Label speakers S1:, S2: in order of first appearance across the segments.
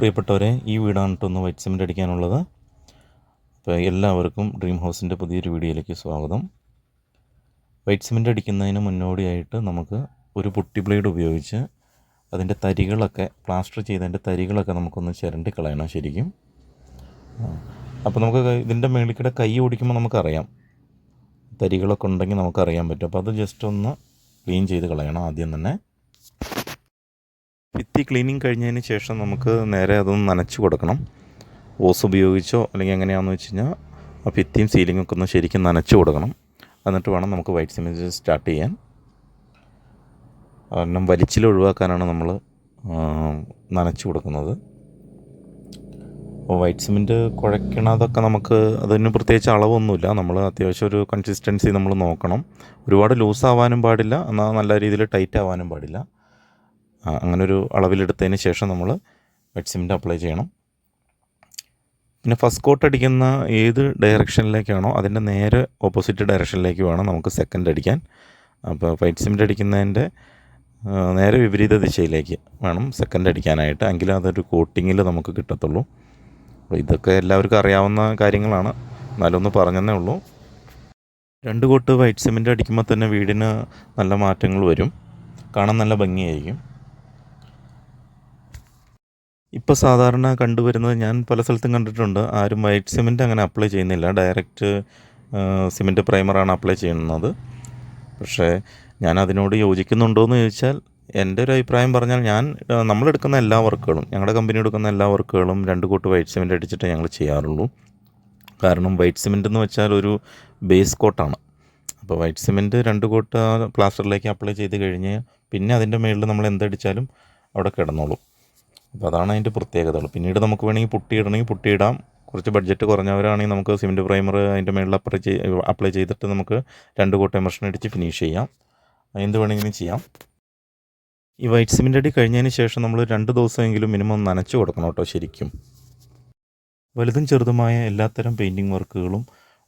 S1: പ്രിയപ്പെട്ടവരെ ഈ വീടാണ് കേട്ടോ ഒന്ന് വൈറ്റ് സിമെന്റ് അടിക്കാനുള്ളത്. അപ്പോൾ എല്ലാവർക്കും ഡ്രീം ഹൗസിന്റെ പുതിയൊരു വീഡിയോയിലേക്ക് സ്വാഗതം. വൈറ്റ് സിമെന്റ് അടിക്കുന്നതിന് മുന്നോടിയായിട്ട് നമുക്ക് ഒരു പുട്ടി ബ്ലേഡ് ഉപയോഗിച്ച് അതിന്റെ തരികളൊക്കെ പ്ലാസ്റ്റർ ചെയ്തതിന്റെ തരികളൊക്കെ നമുക്കൊന്ന് ചിരണ്ടി കളയണം ശരിക്കും. അപ്പോൾ നമുക്ക് ഇതിന്റെ മേളിക്കൂടെ കൈ ഓടിക്കുമ്പോൾ നമുക്കറിയാം. തരികളൊക്കെ ഉണ്ടെങ്കിൽ നമുക്കറിയാൻ പറ്റും. അപ്പോൾ അത് ജസ്റ്റ് ഒന്ന് ക്ലീൻ ചെയ്ത് കളയണം ആദ്യം തന്നെ. ഭിത്തി ക്ലീനിങ് കഴിഞ്ഞതിന് ശേഷം നമുക്ക് നേരെ അതൊന്ന് നനച്ച് കൊടുക്കണം. ഓസ് ഉപയോഗിച്ചോ അല്ലെങ്കിൽ എങ്ങനെയാണെന്ന് വെച്ച് കഴിഞ്ഞാൽ ആ ഭിത്തിയും സീലിംഗും ഒക്കെ ഒന്ന് ശരിക്കും നനച്ച് കൊടുക്കണം. എന്നിട്ട് വേണം നമുക്ക് വൈറ്റ് സിമെന്റ് സ്റ്റാർട്ട് ചെയ്യാൻ. കാരണം വലിച്ചിൽ ഒഴിവാക്കാനാണ് നമ്മൾ നനച്ച് കൊടുക്കുന്നത്. അപ്പോൾ വൈറ്റ് സിമെന്റ് കുഴക്കണതൊക്കെ നമുക്ക് അതിന് പ്രത്യേകിച്ച് അളവൊന്നുമില്ല. നമ്മൾ അത്യാവശ്യം ഒരു കൺസിസ്റ്റൻസി നമ്മൾ നോക്കണം. ഒരുപാട് ലൂസ് ആവാനും പാടില്ല. എന്നാൽ നല്ല രീതിയിൽ ടൈറ്റ് ആവാനും പാടില്ല. അങ്ങനെ ഒരു അളവിലെടുത്തതിന് ശേഷം നമ്മൾ വെറ്റ് സിമെന്റ് അപ്ലൈ ചെയ്യണം. പിന്നെ ഫസ്റ്റ് കോട്ട് അടിക്കുന്ന ഏത് ഡയറക്ഷനിലേക്കാണോ അതിന്റെ നേരെ ഓപ്പോസിറ്റ് ഡയറക്ഷനിലേക്ക് വേണം നമുക്ക് സെക്കൻഡ് അടിക്കാൻ. അപ്പോൾ വൈറ്റ് സിമെന്റ് അടിക്കുന്നതിന്റെ നേരെ വിപരീത ദിശയിലേക്ക് വേണം സെക്കൻഡ് അടിക്കാനായിട്ട്. എങ്കിലും അതൊരു കോട്ടിങ്ങിൽ നമുക്ക് കിട്ടത്തുള്ളൂ. ഇതൊക്കെ എല്ലാവർക്കും അറിയാവുന്ന കാര്യങ്ങളാണ്. എന്നാലും ഒന്ന് പറഞ്ഞതേ ഉള്ളൂ. രണ്ട് കോട്ട് വൈറ്റ് സിമെന്റ് അടിക്കുമ്പോൾ തന്നെ വീടിന് നല്ല മാറ്റങ്ങൾ വരും. കാണാൻ നല്ല ഭംഗിയായിരിക്കും. ഇപ്പോൾ സാധാരണ കണ്ടുവരുന്നത് ഞാൻ പല സ്ഥലത്തും കണ്ടിട്ടുണ്ട്. ആരും വൈറ്റ് സിമെന്റ് അങ്ങനെ അപ്ലൈ ചെയ്യുന്നില്ല. ഡയറക്റ്റ് സിമെന്റ് പ്രൈമറാണ് അപ്ലൈ ചെയ്യുന്നത്. പക്ഷേ ഞാൻ അതിനോട് യോജിക്കുന്നുണ്ടോ എന്ന് ചോദിച്ചാൽ എന്റെ ഒരു അഭിപ്രായം പറഞ്ഞാൽ ഞാൻ നമ്മളെടുക്കുന്ന എല്ലാ വർക്കുകളും ഞങ്ങളുടെ കമ്പനി എടുക്കുന്ന എല്ലാ വർക്കുകളും രണ്ട് കൂട്ട് വൈറ്റ് സിമെന്റ് അടിച്ചിട്ട് ഞങ്ങൾ ചെയ്യാറുള്ളൂ. കാരണം വൈറ്റ് സിമെന്റ് എന്ന് വെച്ചാൽ ഒരു ബേസ് കോട്ടാണ് അപ്പോൾ വൈറ്റ് സിമെന്റ് രണ്ട് കോട്ട് പ്ലാസ്റ്ററിലേക്ക് അപ്ലൈ ചെയ്ത് കഴിഞ്ഞ് പിന്നെ അതിന്റെ മുകളിൽ നമ്മൾ എന്തടിച്ചാലും അവിടെ കിടന്നോളും. അപ്പോൾ അതാണ് അതിന്റെ പ്രത്യേകതകൾ. പിന്നീട് നമുക്ക് വേണമെങ്കിൽ പുട്ടി ഇടണമെങ്കിൽ പുട്ടി ഇടാം. കുറച്ച് ബഡ്ജറ്റ് കുറഞ്ഞവരാണെങ്കിൽ നമുക്ക് സിമെന്റ് പ്രൈമർ അതിന്റെ മേളിൽ അപ്ലൈ ചെയ്ത് അപ്ലൈ ചെയ്തിട്ട് നമുക്ക് രണ്ട് കോട്ട് എമർഷൻ അടിച്ച് ഫിനിഷ് ചെയ്യാം. എന്ത് വേണമെങ്കിലും ചെയ്യാം. ഈ വൈറ്റ് സിമെന്റ് അടി കഴിഞ്ഞതിന് ശേഷം നമ്മൾ രണ്ട് ദിവസമെങ്കിലും മിനിമം നനച്ചു കൊടുക്കണം കേട്ടോ ശരിക്കും. വലുതും ചെറുതുമായ എല്ലാത്തരം പെയിന്റിങ് വർക്കുകളും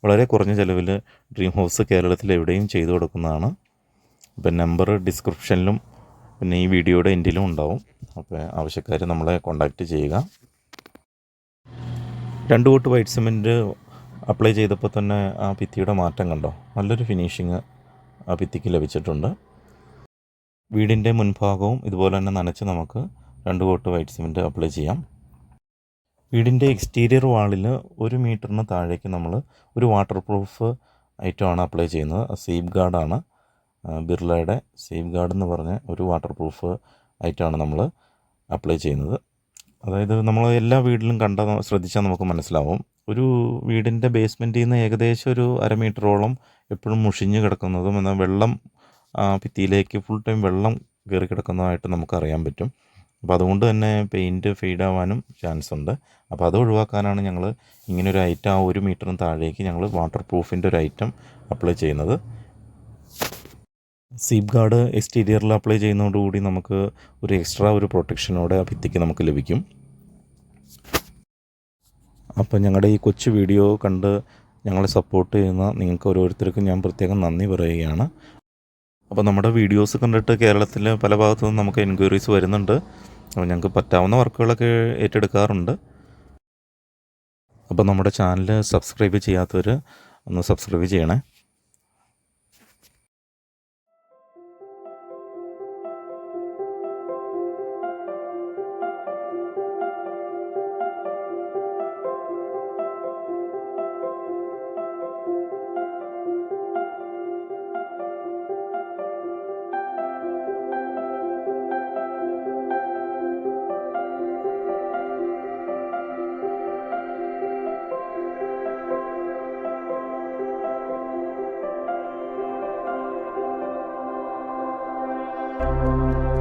S1: വളരെ കുറഞ്ഞ ചിലവിൽ ഡ്രീം ഹൗസ് കേരളത്തിൽ എവിടെയും ചെയ്തു കൊടുക്കുന്നതാണ്. ഇപ്പം നമ്പർ ഡിസ്ക്രിപ്ഷനിലും പിന്നെ ഈ വീഡിയോയുടെ എൻഡിലും ഉണ്ടാവും. അപ്പോൾ ആവശ്യക്കാർ നമ്മളെ കോണ്ടാക്റ്റ് ചെയ്യുക. രണ്ട് കോട്ട് വൈറ്റ് സിമെന്റ് അപ്ലൈ ചെയ്തപ്പോൾ തന്നെ ആ ഭിത്തിയുടെ മാറ്റം കണ്ടോ? നല്ലൊരു ഫിനിഷിങ് ആ ഭിത്തിക്ക് ലഭിച്ചിട്ടുണ്ട്. വീടിന്റെ മുൻഭാഗവും ഇതുപോലെ തന്നെ നനച്ച് നമുക്ക് രണ്ട് കോട്ട് വൈറ്റ് സിമെന്റ് അപ്ലൈ ചെയ്യാം. വീടിന്റെ എക്സ്റ്റീരിയർ വാളിൽ ഒരു മീറ്ററിന് താഴേക്ക് നമ്മൾ ഒരു വാട്ടർ പ്രൂഫ് ഐറ്റമാണ് അപ്ലൈ ചെയ്യുന്നത് സേഫ് ഗാർഡാണ് ബിർളയുടെ സേഫ് ഗാർഡ് എന്ന് പറഞ്ഞ ഒരു വാട്ടർ പ്രൂഫ് ഐറ്റമാണ് നമ്മൾ അപ്ലൈ ചെയ്യുന്നത്. അതായത് നമ്മൾ എല്ലാ വീട്ടിലും കണ്ട ശ്രദ്ധിച്ചാൽ നമുക്ക് മനസ്സിലാവും. ഒരു വീടിന്റെ ബേസ്മെന്റിൽ നിന്ന് ഏകദേശം ഒരു അര മീറ്ററോളം എപ്പോഴും മുഷിഞ്ഞ് കിടക്കുന്നതും എന്നാൽ വെള്ളം ഭിത്തിയിലേക്ക് ഫുൾ ടൈം വെള്ളം കയറി കിടക്കുന്നതായിട്ട് നമുക്ക് അറിയാൻ പറ്റും. അപ്പോൾ അതുകൊണ്ട് തന്നെ പെയിന്റ് ഫെയ്ഡ് ആവാനും ചാൻസ് ഉണ്ട്. അപ്പോൾ അത് ഒഴിവാക്കാനാണ് ഞങ്ങൾ ഇങ്ങനെ ഒരു ഐറ്റം ആ ഒരു മീറ്ററിന് താഴേക്ക് ഞങ്ങൾ വാട്ടർ പ്രൂഫിന്റെ ഒരു ഐറ്റം അപ്ലൈ ചെയ്യുന്നത്. സീപ്പ് ഗാർഡ് എക്സ്റ്റീരിയറിൽ അപ്ലൈ ചെയ്യുന്നതോടുകൂടി നമുക്ക് ഒരു എക്സ്ട്രാ ഒരു പ്രൊട്ടക്ഷനോടെ ആ ഭിത്തിക്ക് നമുക്ക് ലഭിക്കും. അപ്പോൾ ഞങ്ങളുടെ ഈ കൊച്ചു വീഡിയോ കണ്ട് ഞങ്ങളെ സപ്പോർട്ട് ചെയ്യുന്ന നിങ്ങൾക്ക് ഓരോരുത്തർക്കും ഞാൻ പ്രത്യേകം നന്ദി പറയുകയാണ്. അപ്പോൾ നമ്മുടെ വീഡിയോസ് കണ്ടിട്ട് കേരളത്തിൽ പല ഭാഗത്തു നിന്നും നമുക്ക് എൻക്വയറീസ് വരുന്നുണ്ട്. അപ്പോൾ ഞങ്ങൾക്ക് പറ്റാവുന്ന വർക്കുകളൊക്കെ ഏറ്റെടുക്കാറുണ്ട്. അപ്പോൾ നമ്മുടെ ചാനൽ സബ്സ്ക്രൈബ് ചെയ്യാത്തവർ ഒന്ന് സബ്സ്ക്രൈബ് ചെയ്യണേ. Música